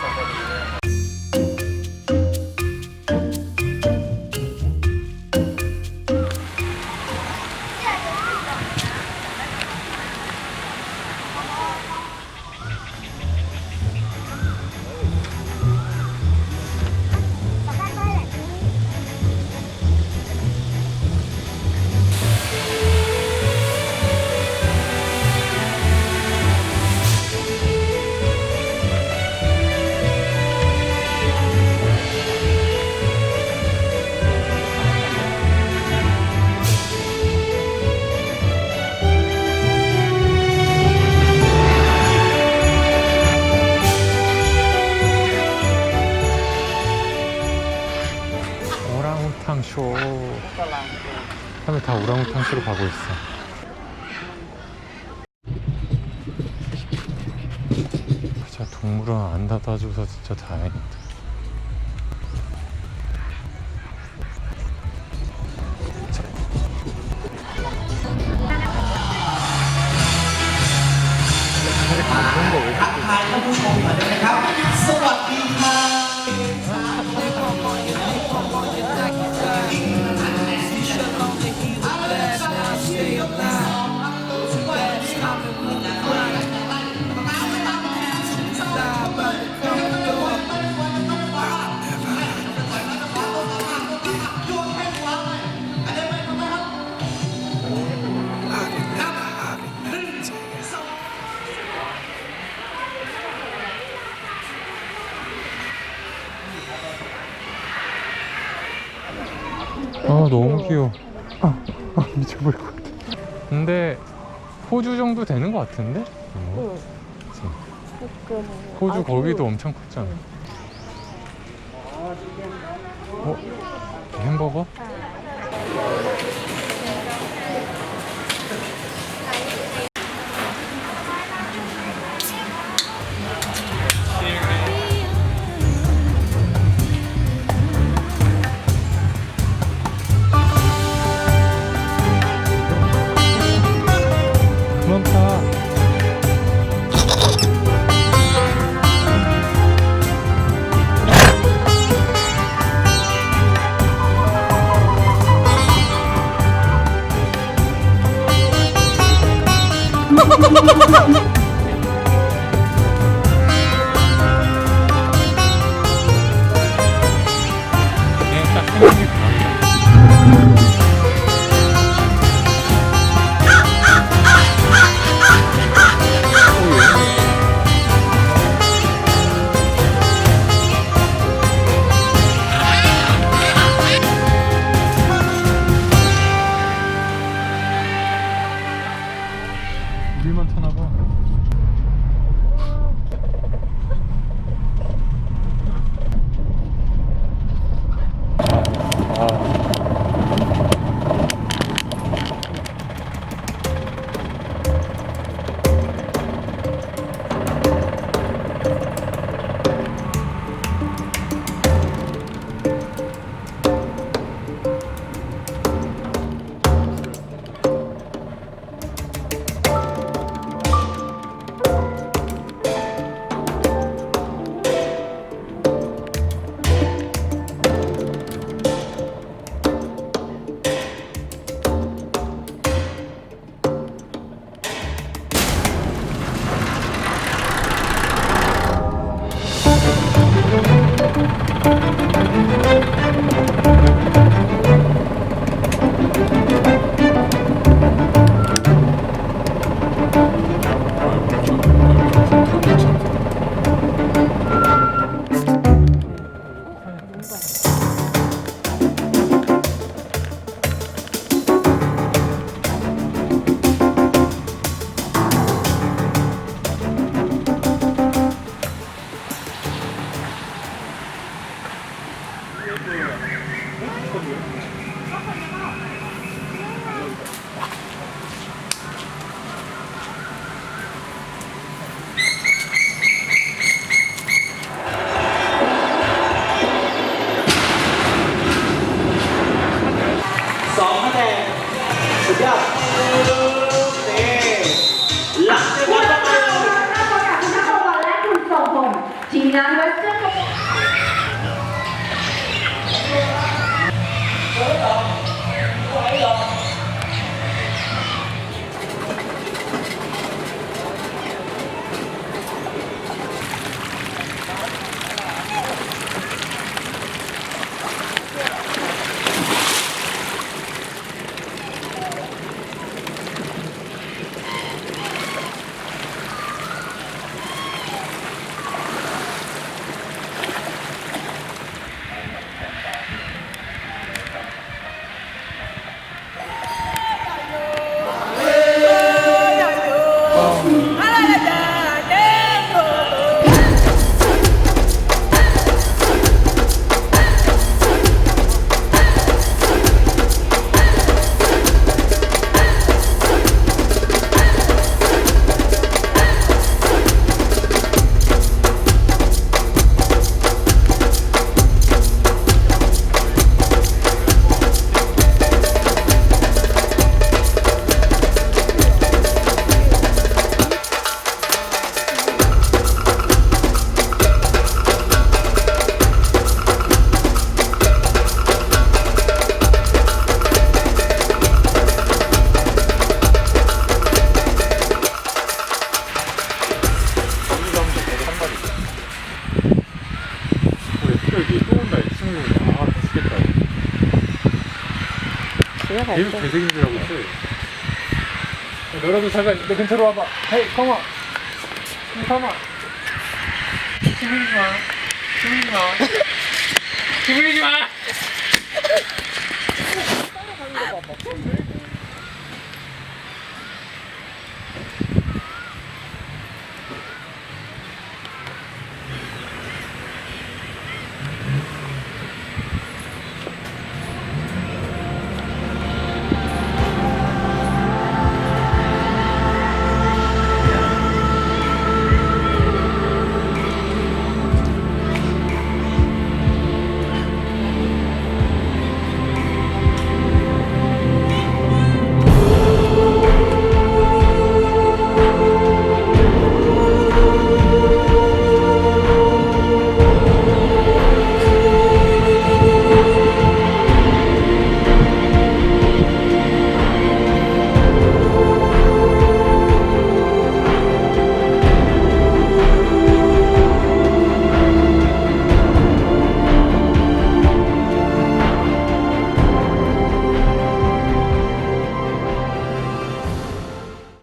somebody. 우렁탕 쇼. 하면 다 우렁탕 쇼로 가고 있어. 동물원 안 닫아줘서 진짜 다행이다. 너무 귀여워 아, 아 미쳐버릴 것 같아 근데 호주 정도 되는 것 같은데? 어, 그치? 조금 호주 아주- 거기도 엄청 컸잖아 어? 햄버거? 수요일 또 온다 이 친구들. 아 죽겠다. 집에 갈 계속 때. 개새끼들하고 있어 너라도 잠깐 내 근처로 와봐. 헤이 컴온 컴온 기분이지마 기분이지마 기분이지마 따라가는 거 봐봐